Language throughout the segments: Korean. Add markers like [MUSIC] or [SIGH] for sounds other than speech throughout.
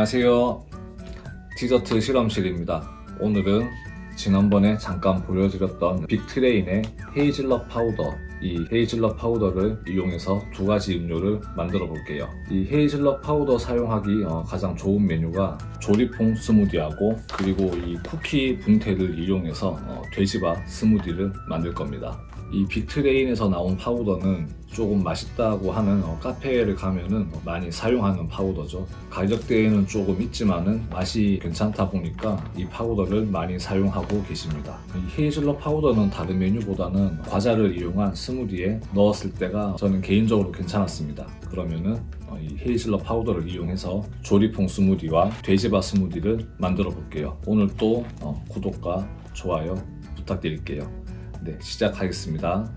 안녕하세요. 디저트 실험실입니다. 오늘은 지난번에 잠깐 보여드렸던 빅트레인의 헤이즐넛 파우더 이 헤이즐넛 파우더를 이용해서 두 가지 음료를 만들어 볼게요. 이 헤이즐넛 파우더 사용하기 어, 가장 좋은 메뉴가 조리퐁 스무디하고 그리고 이 쿠키 분태를 이용해서 어, 돼지바 스무디를 만들 겁니다. 이 빅트레인에서 나온 파우더는 조금 맛있다고 하는 어, 카페를 가면은 어, 많이 사용하는 파우더죠. 가격대에는 조금 있지만은 맛이 괜찮다 보니까 이 파우더를 많이 사용하고 계십니다. 이 헤이즐넛 파우더는 다른 메뉴보다는 과자를 이용한 스무디에 넣었을 때가 저는 개인적으로 괜찮았습니다. 그러면은 어, 이 헤이즐넛 파우더를 이용해서 조리퐁 스무디와 돼지바 스무디를 만들어 볼게요. 오늘 또 어, 구독과 좋아요 부탁드릴게요. 네, 시작하겠습니다.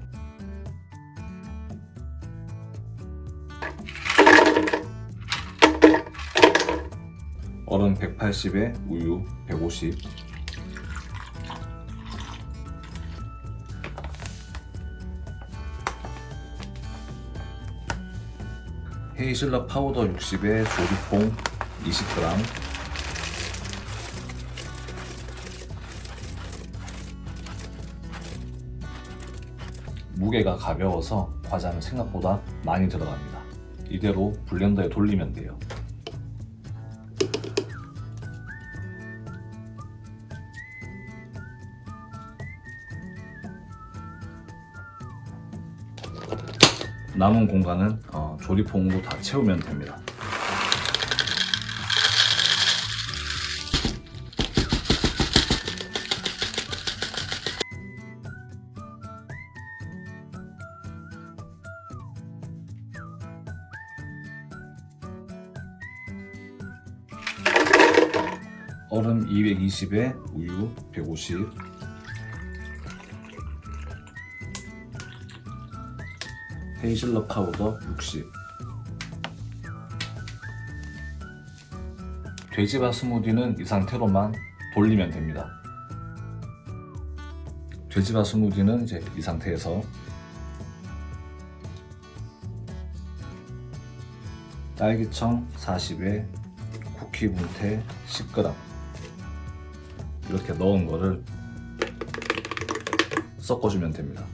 얼음 180에 우유 150 헤이즐넛 파우더 60에 조리퐁 20g 무게가 가벼워서 과자는 생각보다 많이 들어갑니다. 이대로 블렌더에 돌리면 돼요. 남은 공간은 어, 조리퐁으로 다 채우면 됩니다. 얼음 220에 우유 150 헤이즐넛 파우더 60 돼지바 스무디는 이 상태로만 돌리면 됩니다. 돼지바 스무디는 이제 이 상태에서 딸기청 40에 쿠키 분태 10g 이렇게 넣은 거를 섞어주면 됩니다.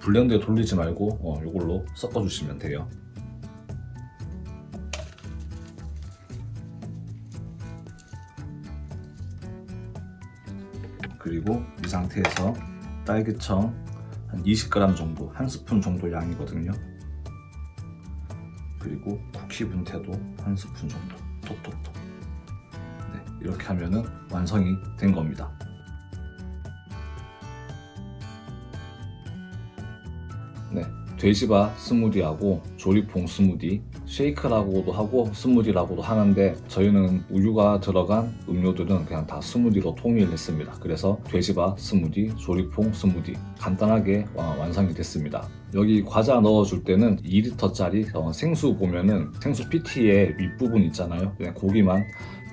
블렌더에 돌리지 말고 어, 이걸로 섞어주시면 돼요. 그리고 이 상태에서 딸기청 한 20g 정도, 한 스푼 정도 양이거든요. 그리고 쿠키 분태도 한 스푼 정도, 톡톡톡. 네, 이렇게 하면은 완성이 된 겁니다. 네, 돼지바 스무디하고 조리퐁 스무디, 쉐이크라고도 하고 스무디라고도 하는데 저희는 우유가 들어간 음료들은 그냥 다 스무디로 통일했습니다. 그래서 돼지바 스무디, 조리퐁 스무디 간단하게 어, 완성이 됐습니다. 여기 과자 넣어줄 때는 2리터짜리 생수 보면은 생수 PT의 윗부분 있잖아요. 그냥 고기만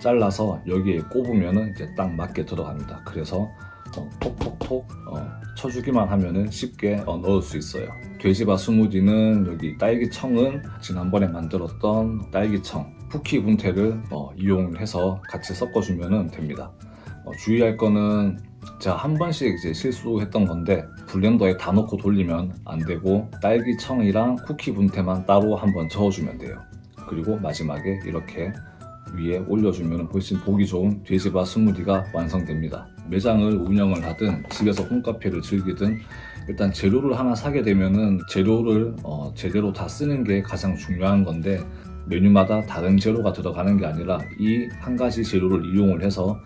잘라서 여기에 꼽으면은 이제 딱 맞게 들어갑니다. 그래서 어, 톡톡톡 어, 쳐주기만 하면은 쉽게 어, 넣을 수 있어요. 돼지바 스무디는 여기 딸기청은 지난번에 만들었던 딸기청 쿠키 분태를 어, 이용해서 같이 섞어주면 됩니다. 어, 주의할 거는 제가 한 번씩 이제 실수했던 건데 블렌더에 다 넣고 돌리면 안 되고 딸기청이랑 쿠키 분태만 따로 한번 저어주면 돼요. 그리고 마지막에 이렇게 위에 올려주면 훨씬 보기 좋은 돼지바 스무디가 완성됩니다. 매장을 운영을 하든 집에서 홈카페를 즐기든 일단 재료를 하나 사게 되면은 재료를 어, 제대로 다 쓰는 게 가장 중요한 건데 메뉴마다 다른 재료가 들어가는 게 아니라 이 한 가지 재료를 이용을 해서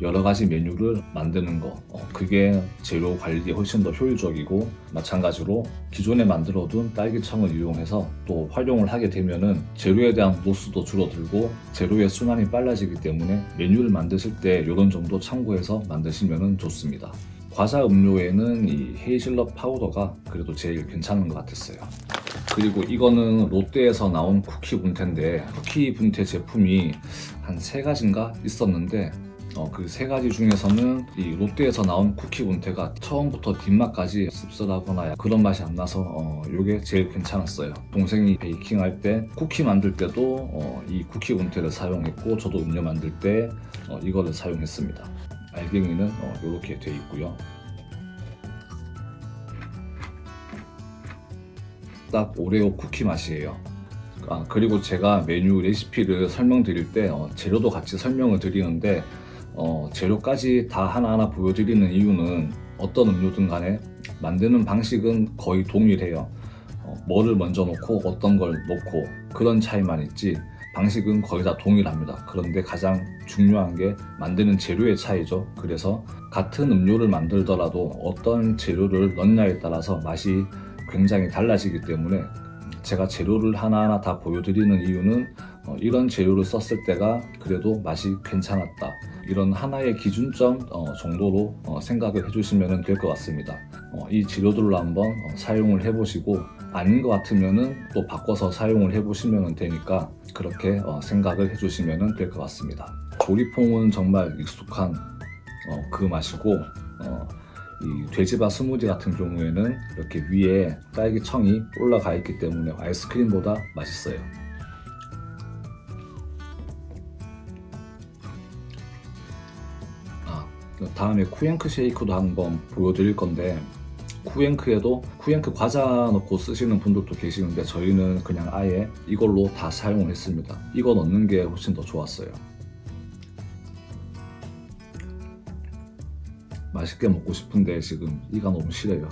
여러 가지 메뉴를 만드는 거 어, 그게 재료 관리에 훨씬 더 효율적이고 마찬가지로 기존에 만들어둔 딸기청을 이용해서 또 활용을 하게 되면은 재료에 대한 로스도 줄어들고 재료의 순환이 빨라지기 때문에 메뉴를 만드실 때 이런 점도 참고해서 만드시면 좋습니다. 과자 음료에는 이 헤이즐넛 파우더가 그래도 제일 괜찮은 것 같았어요. 그리고 이거는 롯데에서 나온 쿠키 분태인데 쿠키 분태 제품이 한 세 가지인가 있었는데 어, 그 세 가지 중에서는 이 롯데에서 나온 쿠키 운태가 처음부터 뒷맛까지 씁쓸하거나 그런 맛이 안 나서 어, 이게 제일 괜찮았어요. 동생이 베이킹 할 때 쿠키 만들 때도 어, 이 쿠키 운태를 사용했고 저도 음료 만들 때 어, 이거를 사용했습니다. 알갱이는 어, 이렇게 돼 있고요. 딱 오레오 쿠키 맛이에요. 아, 그리고 제가 메뉴 레시피를 설명드릴 때 어, 재료도 같이 설명을 드리는데 어, 재료까지 다 하나하나 보여드리는 이유는 어떤 음료든 간에 만드는 방식은 거의 동일해요. 어, 뭐를 먼저 넣고 어떤 걸 넣고 그런 차이만 있지 방식은 거의 다 동일합니다. 그런데 가장 중요한 게 만드는 재료의 차이죠. 그래서 같은 음료를 만들더라도 어떤 재료를 넣냐에 따라서 맛이 굉장히 달라지기 때문에 제가 재료를 하나하나 다 보여드리는 이유는 어, 이런 재료를 썼을 때가 그래도 맛이 괜찮았다. 이런 하나의 기준점 어, 정도로 어, 생각을 해주시면 될 것 같습니다. 어, 이 재료들로 한번 어, 사용을 해보시고 아닌 것 같으면은 또 바꿔서 사용을 해보시면 되니까 그렇게 어, 생각을 해주시면 될 것 같습니다. 조리퐁은 정말 익숙한 어, 그 맛이고 어, 이 돼지바 스무디 같은 경우에는 이렇게 위에 딸기 청이 올라가 있기 때문에 아이스크림보다 맛있어요. 아, 다음에 쿠앤크 쉐이크도 한번 보여드릴 건데 쿠앤크에도 쿠앤크 과자 넣고 쓰시는 분들도 계시는데 저희는 그냥 아예 이걸로 다 사용을 했습니다. 이거 넣는 게 훨씬 더 좋았어요. 맛있게 먹고 싶은데 지금 이가 너무 싫어요.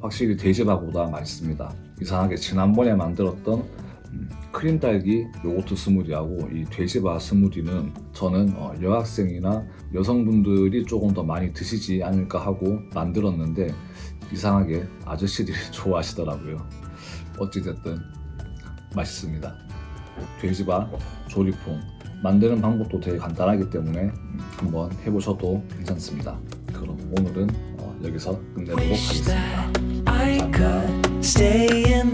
확실히 돼지바보다 맛있습니다. 이상하게 지난번에 만들었던 음, 크림 딸기 요거트 스무디하고 이 돼지바 스무디는 저는 어, 여학생이나 여성분들이 조금 더 많이 드시지 않을까 하고 만들었는데 이상하게 아저씨들이 [LAUGHS] 좋아하시더라고요. 어찌됐든 맛있습니다. 돼지바 조리퐁 만드는 방법도 되게 간단하기 때문에 음, 한번 해보셔도 괜찮습니다. 그럼 오늘은 어, 여기서 끝내도록 하겠습니다. in